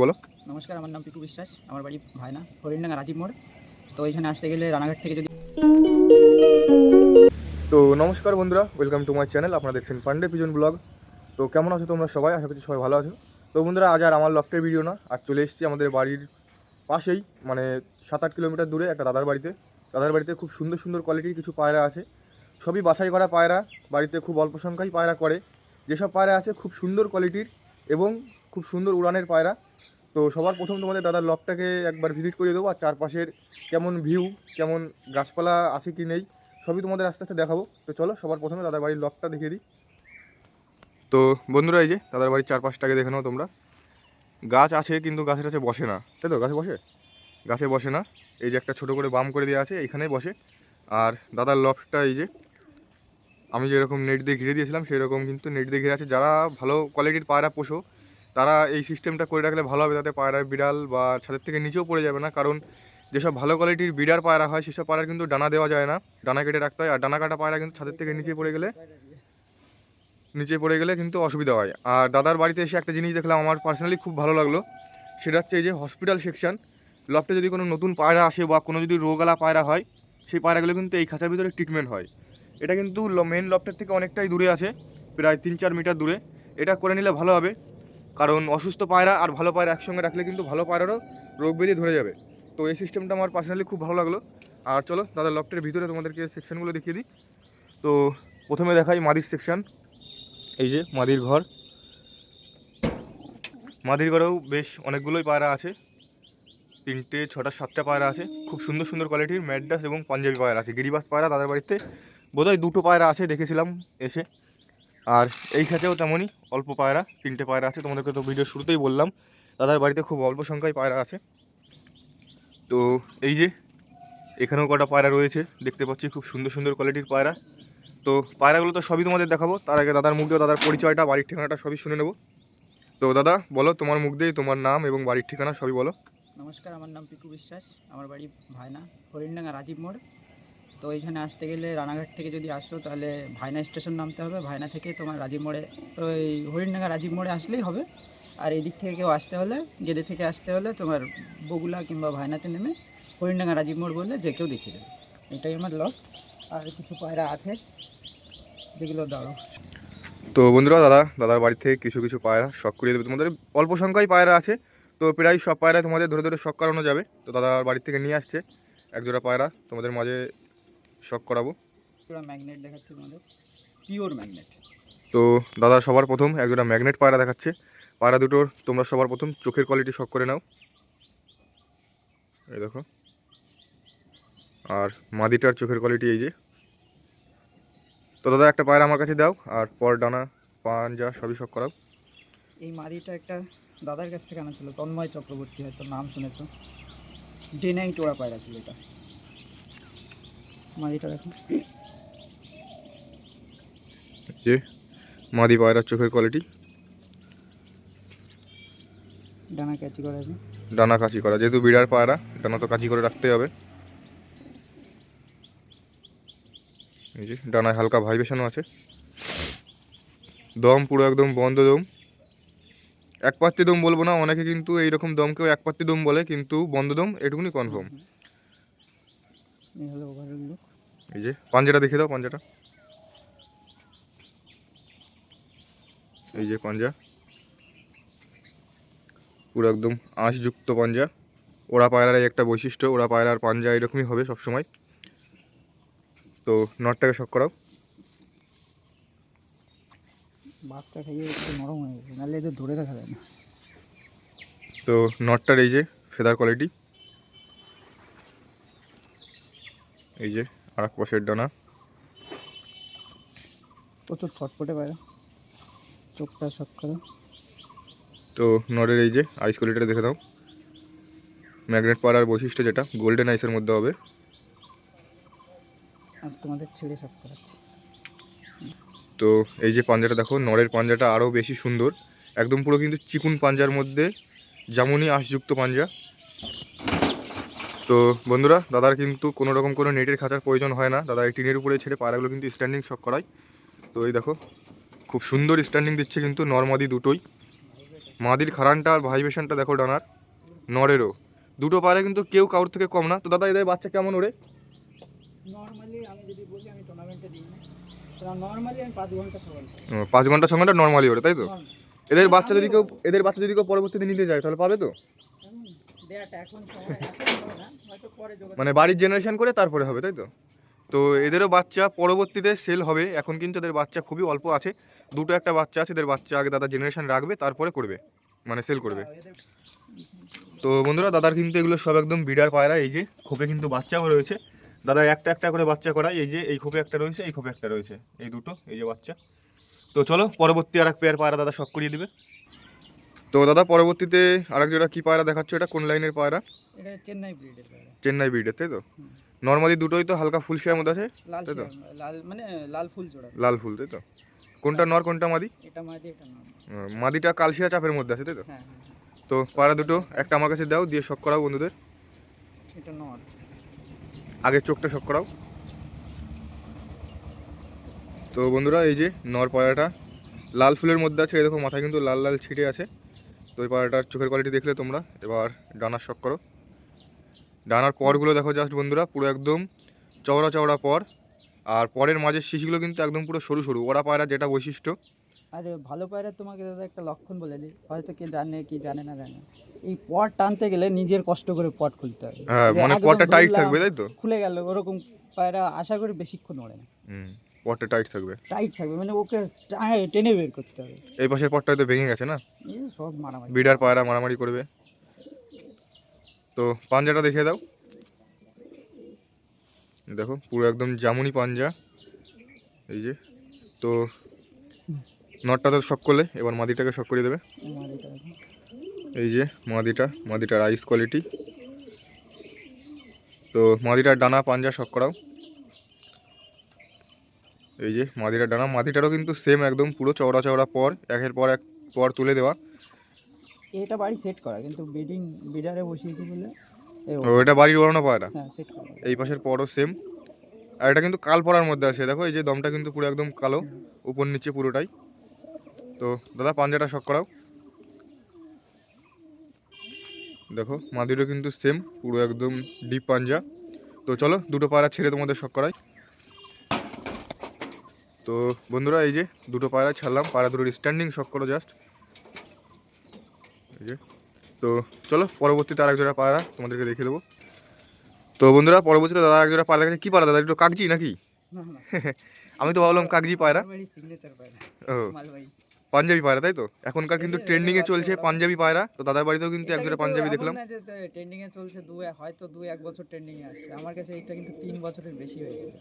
বলো। নমস্কার আমার নাম পিকু বিশ্বাস আমার বাড়ি ভায়না হরিণডাঙ্গা রাজীব মোড়। তো এখানে আসতে গেলে রানাঘাট থেকে যদি তো নমস্কার বন্ধুরা ওয়েলকাম টু মাই চ্যানেল আপনারা দেখছেন পান্ডে পিজন ব্লগ তো কেমন আছো তোমরা সবাই? আশা করছি সবাই ভালো আছো। তো বন্ধুরা আজ আর আমার লফটের ভিডিও না। আর চলে এসেছি আমাদের বাড়ির পাশেই মানে সাত আট কিলোমিটার দূরে একটা দাদার বাড়িতে। দাদার বাড়িতে খুব সুন্দর সুন্দর কোয়ালিটির কিছু পায়রা আছে। সবই বাছাই করা পায়রা বাড়িতে খুব অল্প সংখ্যাই পায়রা করে। যেসব পায়রা আছে খুব সুন্দর কোয়ালিটির এবং খুব সুন্দর উড়ানের পায়রা। তো সবার প্রথম তোমাদের দাদার লফটাকে একবার ভিজিট করে দেবো, আর চারপাশের কেমন ভিউ কেমন গাছপালা আছে কি নেই, সবই তোমাদের আস্তে আস্তে দেখাবো। তো চলো, সবার প্রথমে দাদার বাড়ির লকটা দেখিয়ে দিই। তো বন্ধুরা, এই যে দাদার বাড়ির চারপাশটাকে দেখে নাও তোমরা। গাছ আছে, কিন্তু গাছের কাছে বসে না। তাই তো? গাছে বসে? গাছে বসে না। এই যে একটা ছোট করে বাম করে দেওয়া আছে, এইখানেই বসে। আর দাদার লফটটা এই যে, আমি যেরকম নেট দিয়ে ঘিরে দিয়েছিলাম সেই রকম কিন্তু নেট দিয়ে ঘিরে আছে। যারা ভালো কোয়ালিটির পায়রা পোষো তারা এই সিস্টেমটা করে রাখলে ভালো হবে, তাতে পায়রার বিড়াল বা ছাদের থেকে নিচেও পড়ে যাবে না। কারণ যেসব ভালো কোয়ালিটির বিডার পায়রা হয়, সেসব পায়রা কিন্তু ডানা দেওয়া যায় না। ডানা কেটে রাখতে হয়, আর ডানা কাটা পায়রা কিন্তু ছাদের থেকে নিচে পড়ে গেলে, নিচে পড়ে গেলে কিন্তু অসুবিধা হয়। আর দাদার বাড়িতে এসে একটা জিনিস দেখলাম, আমার পার্সোনালি খুব ভালো লাগল। সেটা হচ্ছে এই যে হসপিটাল সেকশন লফটে যদি কোনো নতুন পায়রা আসে বা কোনো যদি রোগালা পায়রা হয়, সেই পায়রাগুলো কিন্তু এই খাঁচার ভিতরে ট্রিটমেন্ট হয়। এটা কিন্তু মেন লফটের থেকে অনেকটাই দূরে আছে, প্রায় তিন চার মিটার দূরে। এটা করে নিলে ভালো হবে। কারণ অসুস্থ পায়রা আর ভালো পায়রা একসঙ্গে রাখলে কিন্তু ভালো পায়রারও রোগ ব্যাধি ধরে যাবে। তো এই সিস্টেমটা আমার পার্সোনালি খুব ভালো লাগল। আর চলো, দাদা লফটের ভিতরে তোমাদেরকে সেকশনগুলো দেখিয়ে দিই। তো প্রথমে দেখাই মাদির সেকশন এই যে মাদির ঘর। মাদির ঘরেও বেশ অনেকগুলোই পায়রা আছে। তিনটে, ছটা, সাতটা পায়রা আছে। খুব সুন্দর সুন্দর কোয়ালিটির ম্যাডাস এবং পাঞ্জাবি পায়রা আছে। গিরিবাস পায়রা, দাদার বাড়িতে বোধহয় দুটো পায়রা আছে, দেখেছিলাম এসে। আর এই খাঁচেও তেমনই অল্প পায়রা, তিনটে পায়রা আছে। তোমাদেরকে তো ভিডিও শুরুতেই বললাম, দাদার বাড়িতে খুব অল্প সংখ্যায় পায়রা আছে। তো এই যে, এখানেও কটা পায়রা রয়েছে, দেখতে পাচ্ছি খুব সুন্দর সুন্দর কোয়ালিটির পায়রা। তো পায়রাগুলো তো সবই তোমাদের দেখাবো, তার আগে দাদার মুখ দিয়ে দাদার পরিচয়টা, বাড়ির ঠিকানাটা সবই শুনে নেব। তো দাদা, বলো তোমার মুখ দিয়ে তোমার নাম এবং বাড়ির ঠিকানা সবই বলো। নমস্কার, আমার নাম পিকু বিশ্বাস, আমার বাড়ি ভায়না, হরিণডাঙ্গা রাজীব মোড়। তো এখানে আসতে গেলে রানাঘাট থেকে যদি আসো, তাহলে ভায়না স্টেশন নামতে হবে। ভায়না থেকে তোমার রাজীব মোড়ে ওই হরিণডাঙ্গা রাজীব মোড়ে আসলেই হবে। আর এই দিক থেকে কেউ আসতে হলে, গেদে থেকে আসতে হলে তোমার বগুলা কিংবা ভায়নাতে নেমে হরিণডাঙ্গা রাজীব মোড় বললে যে কেউ দেখিয়ে দেবে। এটাই আমার লক। আর কিছু পায়রা আছে, যেগুলো দাঁড়ো। তো বন্ধুরা, দাদা, দাদার বাড়ি থেকে কিছু কিছু পায়রা শখ করিয়ে দেবে। তোমাদের অল্প সংখ্যায় পায়রা আছে। তো প্রায় সব পায়রা তোমাদের ধরে ধরে শখ করানো যাবে। তো দাদার বাড়ি থেকে নিয়ে আসছে একজোড়া পায়রা। তোমাদের মাঝে শখ করাবো। পুরো ম্যাগনেট দেখাচ্ছে তোমাদের। পিওর ম্যাগনেট তো দাদা সবার প্রথম একজোড়া ম্যাগনেট পায়রা দেখাচ্ছে। পায়রা দুটোর তোমরা সবার প্রথম চোখের কোয়ালিটি শখ করে নাও। এই দেখো। আর মাদিটার চোখের কোয়ালিটি এই যে। তো দাদা একটা পায়রা আমার কাছে দাও আর পর ডানা পাঞ্জা সবই শখ করাও। এই মাদিটা একটা দাদার কাছ থেকে আনা ছিল তন্ময় চক্রবর্তী হয়তো নাম শুনেছ। ডেনাই টোড়া পায়রা ছিল এটা। মাদিটা দেখো। যে মাদি পায়রার চোখের কোয়ালিটি ডানা ক্যাচি করা আছে। ডানা কাচি করা। যেহেতু বিড়ার পায়রা ডানা তো কাচি করে রাখতে হবে। এই যে ডানায় হালকা ভাইব্রেশনও আছে। দম পুরো একদম বন্ধ দম। এক পাত্তি দম বলব না অনেকে কিন্তু এইরকম দমকেও এক পাত্তি দম বলে কিন্তু বন্ধ দম এটুকুনি কনফার্ম এই হলো ওভারঅল লুক এই যে পাঞ্জাটা দেখে দাও পাঞ্জাটা। এই যে পাঞ্জা। পুরো একদম আঁশযুক্ত পাঞ্জা। ওরা পায়রার এই একটা বৈশিষ্ট্য ওরা পায়রার পাঞ্জা এরকমই হবে সবসময়। তো নটটাকে শক করাও। বাচ্চা খাইয়ে একটু নরম হয়ে গেছে নাহলে এদের ধরে রাখা যায় না। তো নটটার এই যে ফেদার কোয়ালিটি এই যে আর এক পাশের ডানা। প্রচুর ছটপটে পায়রা চোখটা শক করে। তো নরের এই যে আইস কোয়ালিটিটা দেখে দাও। ম্যাগনেট পাড়ার বৈশিষ্ট্য যেটা গোল্ডেন আইসের মধ্যে হবে। আজ তোমাদের ছেড়ে শক করাচ্ছি। তো এই যে পাঞ্জাটা দেখো নরের পাঞ্জাটা আরও বেশি সুন্দর। একদম পুরো কিন্তু চিকুন পাঞ্জার মধ্যে যেমনই আঁশযুক্ত পাঞ্জা। তো বন্ধুরা দাদার কিন্তু কোনো রকম কোনো নেটের খাঁচার প্রয়োজন হয় না। দাদা এই টিনের উপরে ছেড়ে পায়রাগুলো কিন্তু স্ট্যান্ডিং শক করায়। তো এই দেখো খুব সুন্দর স্ট্যান্ডিং দিচ্ছে কিন্তু নর্মাদি দুটোই। মাদির খারানটা আর ভাইব্রেশনটা দেখো ডানার নরেরও। দুটো পায়রা কিন্তু কেউ কারোর থেকে কম না। তো দাদা এদের বাচ্চা কেমন ওরে? পাঁচ ঘণ্টা ছ ঘণ্টা। নর্মালি ওরে তাই তো? এদের বাচ্চা যদি কেউ এদের বাচ্চা যদি কেউ পরবর্তীতে নিতে যায় তাহলে পাবে তো? মানে বাড়ির জেনারেশন করে তারপরে হবে, তাই তো? তো এদেরও বাচ্চা পরবর্তীতে সেল হবে। এখন কিন্তু এদের বাচ্চা খুবই অল্প আছে। দুটো একটা বাচ্চা আছে, এদের বাচ্চা আগে দাদা জেনারেশন রাখবে, তারপরে করবে মানে সেল করবে। তো বন্ধুরা, দাদার কিন্তু এগুলো সব একদম বিডার পায়রা, এই যে খোপে কিন্তু বাচ্চাও রয়েছে। দাদা একটা একটা করে বাচ্চা করায়, এই যে এই খোপে একটা রয়েছে, এই খোপে একটা রয়েছে, এই দুটো, এই যে বাচ্চা। তো চলো, পরবর্তী আর এক পেয়ার পায়রা দাদা শখ করিয়ে দিবে। তো দাদা পরবর্তীতে আরেক জোড়া কী পায়রা দেখাচ্ছ? এটা কোন লাইনের পায়রা? এটা চেন্নাই ব্রিডের পায়রা। চেন্নাই ব্রিডের তাই তো। নর্মালি দুটোই তো হালকা ফুল শেয়ার মধ্যে আছে লাল তো? লাল মানে লাল ফুল জোড়া। লাল ফুল তাই তো? কোনটা নর কোনটা মাদি? এটা মাঝে এটা মাদিটা কালশিয়া চাপের মধ্যে আছে তাই তো? হ্যাঁ হ্যাঁ হ্যাঁ। তো পায়রা দুটো একটা আমার কাছে দাও দিয়ে শখ করাও বন্ধুদের। এটা নর। আগে চোখটা শখ করাও। তো বন্ধুরা এই যে নর পায়রাটা লাল ফুলের মধ্যে আছে এই দেখো মাথায় কিন্তু লাল লাল ছিটে আছে। তো এই পায়রাটার চোখের কোয়ালিটি দেখলে তোমরা। এবার ডানার শখ করো। ডানার পরগুলো দেখো জাস্ট বন্ধুরা পুরো একদম চওড়া চওড়া পর। আর পরের মাঝের শিশগুলো কিন্তু একদম পুরো সরু সরু। ওরা পায়রা যেটা বৈশিষ্ট্য। আরে ভালো পায়রা তোমাকে দাদা একটা লক্ষণ বলে দিই। হয়তো কে জানে কি জানে না জানে। এই পট টানতে গেলে নিজের কষ্ট করে পট খুলতে হবে। হ্যাঁ মানে পরটা টাইট থাকবে তাই তো? খুলে গেল ওরকম পায়রা আশা করি বেশিক্ষণ ওড়ে না। পরটা টাইট থাকবে। টাইট থাকবে মানে ওকে টেনে বের করতে হবে। এই পাশের পরটা হয়তো ভেঙে গেছে না? সব মারামারি। বিডার পায়রা মারামারি করবে। তো পাঞ্জাটা দেখিয়ে দাও। দেখো পুরো একদম জামুনি পাঞ্জা। এই যে তো নটটা তো শক করলে এবার মাদিটাকে শক করে দেবে। এই যে মাদিটা মাদিটার আইস কোয়ালিটি তো মাদিটার ডানা পাঞ্জা শক করাও। এই যে মাদিটার ডানা মাদিটারও কিন্তু সেম একদম পুরো চওড়া চওড়া পর একের পর এক পর তুলে দেওয়া। এটা বাড়ি সেট করা কিন্তু বিডিং বিডারে বসিয়েছি বলে এই ও- ও এটা বাড়ির ওড়ানো পায়রা? হ্যাঁ এই পাশের পরও সেম আর এটা কিন্তু কাল পরার মধ্যে আছে। দেখো এই যে দমটা কিন্তু পুরো একদম কালো উপর নিচে পুরোটাই। তো দাদা পাঞ্জাটা শক করাও। দেখো মাদিরও কিন্তু সেম পুরো একদম ডিপ পাঞ্জা। তো চলো দুটো পায়রা ছেড়ে তোমাদের শক করাই। তো বন্ধুরা এই যে দুটো পায়রা ছাড়লাম। পায়রা দুটোর স্ট্যান্ডিং শক করো জাস্ট এই যে। তো চলো পরবর্তীতে আর একজোড়া পায়রা তোমাদেরকে দেখে দেবো। তো বন্ধুরা পরবর্তীতে দাদা এক জোড়া পায়রা দেখাচ্ছে কী পায়রা? দাদা একটু কাগজি নাকি? আমি তো ভাবলাম কাগজি পায়রা। ও। পাঞ্জাবি পায়রা তাই তো? এখনকার কিন্তু ট্রেন্ডিং এ চলছে পাঞ্জাবি পায়রা। তো দাদার বাড়িতেও কিন্তু এক জোড়া পাঞ্জাবি দেখলাম। ট্রেন্ডিং এ চলছে দু হয়তো দু এক বছর ট্রেন্ডিং এ আসছে। আমার কাছে এটা কিন্তু তিন বছরের বেশি হয়ে গেছে।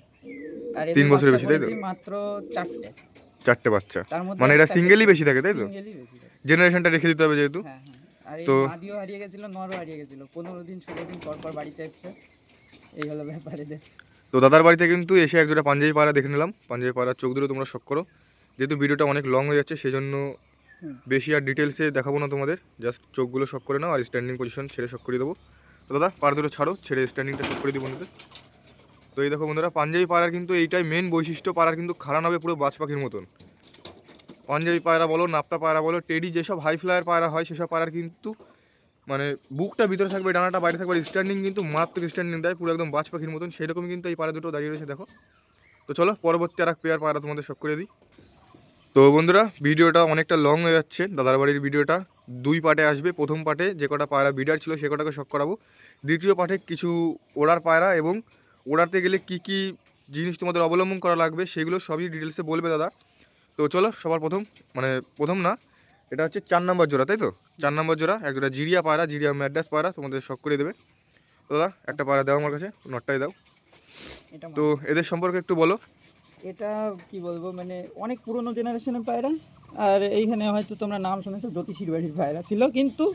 আর তিন বছরের বেশি, তাই তো? মাত্র চারটে। চারটে বাচ্চা। মানে একটা সিঙ্গেলই বেশি থাকে তাই তো? জেনারেশনটা রেখে দিতে হবে যেহেতু। হ্যাঁ হ্যাঁ। তো- মাদিও হারিয়ে গেছিল নরও হারিয়ে গেছিল। পনেরো দিন ষোলো দিন পর পর বাড়িতে এসছে। এই হলো ব্যাপার তো দাদার বাড়িতে কিন্তু এসে এক জোড়া পাঞ্জাবি পায়রা দেখে নিলাম। পাঞ্জাবি পায়রার চোখ দুটো তোমরা শখ করো। যেহেতু ভিডিওটা অনেক লং হয়ে যাচ্ছে সেই জন্য বেশি আর ডিটেলসে দেখাবো না তোমাদের। জাস্ট চোখগুলো শখ করে নাও আর স্ট্যান্ডিং পজিশন ছেড়ে শখ করে দেবো। তো দাদা পাড়া দুটো ছাড়ো ছেড়ে স্ট্যান্ডিংটা শখ করে দিই বন্ধুদের তো এই দেখো বন্ধুরা পাঞ্জাবি পায়রার কিন্তু এইটাই মেন বৈশিষ্ট্য পায়রার কিন্তু খারান হবে পুরো বাজ পাখির মতন। পাঞ্জাবি পায়রা বলো নাপ্তা পায়রা বলো টেডি যেসব হাই ফ্লায়ার পায়রা হয় সেসব পায়রার কিন্তু মানে বুকটা ভিতরে থাকবে ডানাটা বাইরে থাকবে স্ট্যান্ডিং কিন্তু মারাত্মক স্ট্যান্ডিং দেয় পুরো একদম বাজ পাখির মতন। সেরকম কিন্তু এই পায়রা দুটো দাঁড়িয়ে রয়েছে দেখো। তো চলো পরবর্তী আর এক পেয়ার পায়রা তোমাদের শখ করে দিই। তো বন্ধুরা ভিডিওটা অনেকটা লং হয়ে যাচ্ছে। দাদার বাড়ির ভিডিওটা দুই পার্টে আসবে। প্রথম পার্টে যে কটা পায়রা বিডার ছিল সে কটাকে শখ করাবো। দ্বিতীয় পার্টে কিছু ওড়ার পায়রা এবং ওড়াতে গেলে কি কি জিনিস তোমাদের অবলম্বন করা লাগবে সেগুলো সবই ডিটেলসে বলবে দাদা। তো চলো সবার প্রথম মানে প্রথম না এটা হচ্ছে চার নম্বর জোড়া তাই তো? চার নম্বর জোড়া এক জোড়া জিরিয়া পায়রা জিরিয়া ম্যাড্রাস পায়রা তোমাদের শখ করে দেবে। দাদা একটা পায়রা দাও আমার কাছে নটটাই দাও। তো এদের সম্পর্কে একটু বলো। এটা কি বলব মানে অনেক পুরনো জেনারেশনের পায়রা। আর এইখানে হয়তো তোমরা নাম শুনেছো জ্যোতিষীর বাড়ির পায়রা ছিল কিন্তু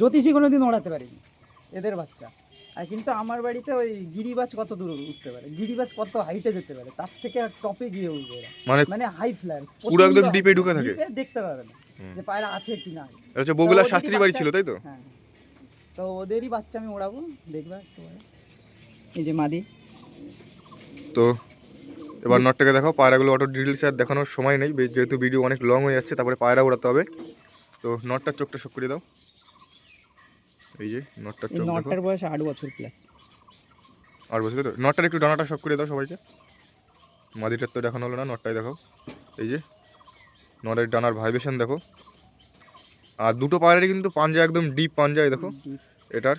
জ্যোতিষী কোনো দিন ওড়াতে পারিনি এদের বাচ্চা। আর কিন্তু আমার বাড়িতে ওই গিরিবাজ কত দূর উঠতে পারে গিরিবাজ কত হাইটে যেতে পারে তার থেকে টপে গিয়ে উঠবে মানে মানে হাই ফ্লায়ার পুরো একদম এ ঢুকে থাকে। দেখতে পাবে না যে পায়রা আছে কি না হচ্ছে বগুলা শাস্ত্রী বাড়ি ছিল তাই তো? হ্যাঁ। তো ওদেরই বাচ্চা আমি ওড়াবো দেখবা এই যে মাদি। তো এবার নটটাকে দেখো পায়রাগুলো অটো ডিটেলস আর দেখানোর সময় নেই যেহেতু ভিডিও অনেক লং হয়ে যাচ্ছে তারপরে পায়রা ওড়াতে হবে। তো নটটার চোখটা শোক করে দাও। এই যে নটটার চোখ নটার বয়স আট বছর প্লাস আর বসে তো নটটার একটু ডানাটা শোক করে দাও সবাইকে। মাদিটার তো দেখানো হলো না নটটাই দেখো এই যে নটের ডানার ভাইব্রেশন দেখো। আর দুটো পায়রারই কিন্তু পাঞ্জা একদম ডিপ পাঞ্জা এই দেখো এটার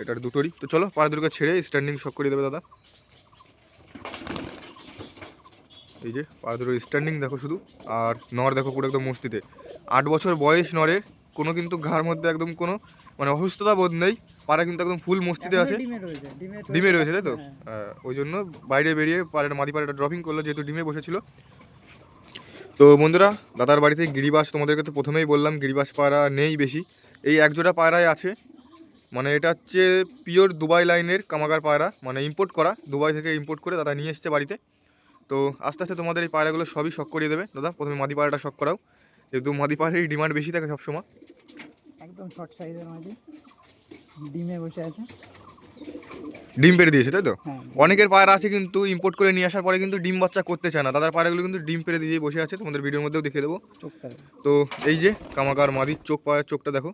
এটার দুটোরই। তো চলো পাড়া দুটোকে ছেড়ে স্ট্যান্ডিং শক করে দেবে দাদা। এই যে পাড়া দুটোর স্ট্যান্ডিং দেখো শুধু আর নর দেখো পুরো একদম মস্তিতে আট বছর বয়স নরের কোনো কিন্তু ঘাড় মধ্যে একদম কোনো মানে অসুস্থতা বোধ নেই পাড়া কিন্তু একদম ফুল মস্তিতে আছে। ডিমে রয়েছে তাই তো? হ্যাঁ। ওই জন্য বাইরে বেরিয়ে পাড়াটা মাদি পাড়াটা ড্রপিং করল যেহেতু ডিমে বসেছিল। তো বন্ধুরা দাদার বাড়িতে গিরিবাস তোমাদেরকে তো প্রথমেই বললাম গিরিবাস পায়রা নেই বেশি। এই একজোড়া পায়রাই আছে। মানে এটা হচ্ছে পিওর দুবাই লাইনের কামাগার পায়রা মানে ইম্পোর্ট করা দুবাই থেকে ইম্পোর্ট করে দাদা নিয়ে এসছে বাড়িতে। তো আস্তে আস্তে তোমাদের এই পায়রাগুলো সবই শখ করিয়ে দেবে। দাদা প্রথমে মাদি পায়রাটা শখ করাও। যেহেতু মাদি পায়রারই ডিমান্ড বেশি থাকে সবসময়। একদম শর্ট সাইজের মাঝে ডিমে বসে আছে। ডিম পেড়ে দিয়েছে তাই তো? হ্যাঁ অনেকের পায়রা আছে কিন্তু ইম্পোর্ট করে নিয়ে আসার পরে কিন্তু ডিম বাচ্চা করতে চায় না। দাদার পায়রাগুলো কিন্তু ডিম পেড়ে দিয়ে বসে আছে। তোমাদের ভিডিওর মধ্যেও দেখে দেবো। তো এই যে কামাকার মাদির চোখ পায়ের চোখটা দেখো।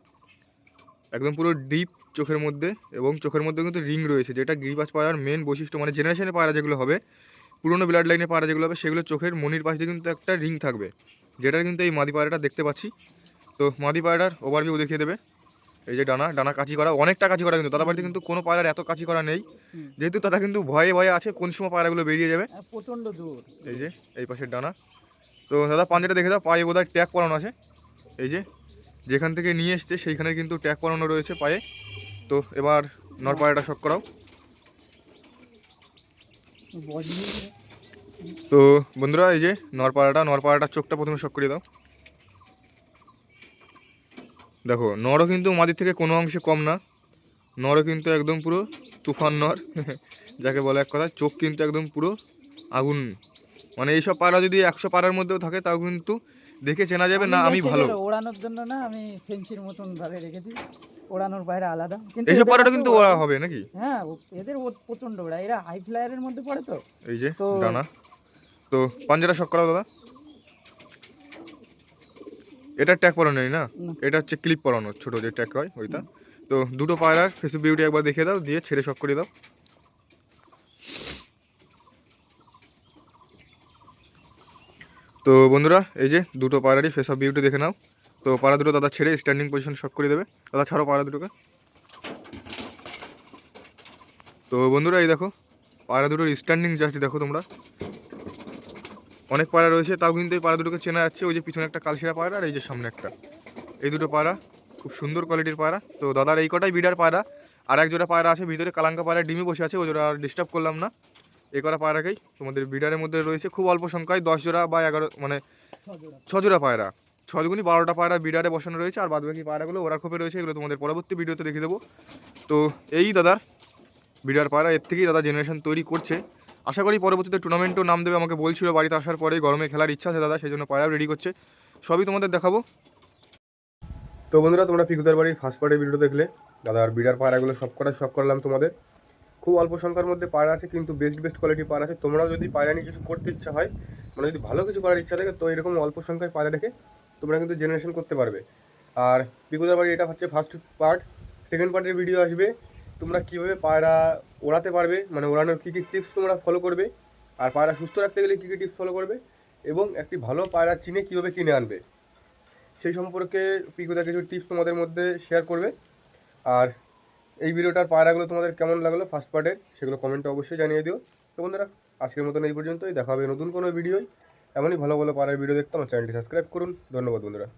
একদম পুরো ডিপ চোখের মধ্যে এবং চোখের মধ্যে কিন্তু রিং রয়েছে যেটা গিরিবাজ পায়রার মেন বৈশিষ্ট্য। মানে জেনারেশনের পায়রা যেগুলো হবে পুরোনো ব্লাড লাইনে পায়রা যেগুলো হবে সেগুলো চোখের মনির পাশ দিয়ে কিন্তু একটা রিং থাকবে। যেটার কিন্তু এই মাদি পায়রাটা দেখতে পাচ্ছি। তো মাদি পায়রার ওভারভিউ দেখিয়ে দেবে। এই যে ডানা ডানা কাচি করা অনেকটা কাচি করা কিন্তু। দাদা বাড়িতে কিন্তু কোনো পায়রার এত কাচি করা নেই। যেহেতু দাদা কিন্তু ভয়ে ভয়ে আছে কোন সময় পায়রাগুলো বেরিয়ে যাবে। প্রচণ্ড জোর। এই যে এই পাশের ডানা। তো দাদা পাঞ্জাটা দেখে দাও পায়ে বোধহয় ট্যাগ পরানো আছে। এই যে যেখান থেকে নিয়ে এসছে সেইখানে কিন্তু ট্যাগ পরানো রয়েছে পায়ে। তো এবার নর পায়রাটা শক করাও। তো বন্ধুরা, এই যে নরপাড়াটা নরপাড়াটার চোখটা প্রথমে শক করে দাও। দেখো, নরও কিন্তু মাদির থেকে কোনো অংশে কম না। নরও কিন্তু একদম পুরো তুফান নর, যাকে বলে এক কথা চোখ কিন্তু একদম পুরো আগুন। মানে এইসব পাড়া যদি একশো পাড়ার মধ্যেও থাকে, তাও কিন্তু দেখে চেনা যাবে, না, আমি ভালো। ওড়ানোর জন্য না, আমি ফেন্সির মতন ভাবে রেখেছি। ওড়ানোর বাইরে আলাদা। কিন্তু এইসব কিন্তু ওরা হবে নাকি? হ্যাঁ এদের প্রচণ্ড ওড়া। এরা হাই ফ্লায়ারের মধ্যে পড়ে তো। এই যে ডানা। তো পাঞ্জাটা শক করাও দাদা? এটা ট্যাগ পরানো নেই না। এটা হচ্ছে ক্লিপ পরানো ছোট যে ট্যাগ হয় ওইটা। তো দুটো পায়রার ফেসবুক বিউটি একবার দেখে দাও দিয়ে ছেড়ে শক করে দাও। তো বন্ধুরা এই যে দুটো পায়রারই ফেস অফ বিউটি দেখে নাও। তো পাড়া দুটো দাদা ছেড়ে স্ট্যান্ডিং পজিশন শক করে দেবে। দাদা, ছাড়ো পাড়া দুটোকে। তো বন্ধুরা, এই দেখো পায়রা দুটোর স্ট্যান্ডিং জাস্ট দেখো তোমরা। অনেক পায়রা রয়েছে, তাও কিন্তু এই পায়রা দুটোকে চেনা যাচ্ছে, ওই যে পিছনে একটা কালশিরা পায়রা আর এই যে সামনে একটা। এই দুটো পায়রা খুব সুন্দর কোয়ালিটির পায়রা তো দাদার এই কটাই বিডার পায়রা আর এক জোড়া পায়রা আছে, ভিতরে কালাঙ্কা পায়রা ডিমে বসে আছে, ওই জোড়া আর ডিস্টার্ব করলাম না। এই কটা পায়রাকেই তোমাদের বিডারের মধ্যে রয়েছে, খুব অল্প সংখ্যায়, দশ জোড়া বা এগারো মানে ছ জোড়া পায়রা। ছ দুগুনি বারোটা পায়রা বিডারে বসানো রয়েছে আর বাদবাকি পায়রাগুলো ওরা খোপে রয়েছে, এগুলো তোমাদের পরবর্তী ভিডিওতে দেখে দেবো। তো এই দাদার বিডার পায়রা, এর থেকেই দাদা জেনারেশন তৈরি করছে। আশা করি পরবর্তীতে টুর্নামেন্টও নাম দেবে আমাকে বলছিল, বাড়িতে আসার পরে গরমে খেলার ইচ্ছা আছে দাদা সেই জন্য পায়রাও রেডি করছে। সবই তোমাদের দেখাবো। তো বন্ধুরা, তোমরা পিকুদার বাড়ির ফার্স্ট পার্টের ভিডিও দেখলে দাদার বিডার পায়রাগুলো সব কটা শখ করলাম তোমাদের। খুব অল্প সংখ্যার মধ্যে পায়রা আছে, কিন্তু বেস্ট বেস্ট কোয়ালিটি পায়রা আছে। তোমরাও যদি পায়রা নিয়ে কিছু করতে ইচ্ছা হয় মানে যদি ভালো কিছু করার ইচ্ছা থাকে, তো এরকম অল্প সংখ্যায় পায়রা রেখে তোমরা কিন্তু জেনারেশন করতে পারবে। আর পিকুদার বাড়ি এটা হচ্ছে ফার্স্ট পার্ট সেকেন্ড পার্টের ভিডিও আসবে। তোমরা কীভাবে পায়রা ওড়াতে পারবে? মানে ওড়ানোর কী কী টিপস তোমরা ফলো করবে? আর পায়রা সুস্থ রাখতে গেলে কী কী টিপস ফলো করবে? এবং একটি ভালো পায়রা চিনে কীভাবে কিনে আনবে? সেই সম্পর্কে পিকুদা কিছু টিপস তোমাদের মধ্যে শেয়ার করবে। আর এই ভিডিওটার পায়রাগুলো তোমাদের কেমন লাগল ফার্স্ট পার্টের সেগুলো কমেন্টে অবশ্যই জানিয়ে দিও। তো বন্ধুরা, আজকের মতন এই পর্যন্তই। দেখা হবে নতুন কোনো ভিডিওই এমনই ভালো ভালো পাড়ার ভিডিও দেখতে আমার চ্যানেলটি সাবস্ক্রাইব করুন। ধন্যবাদ বন্ধুরা।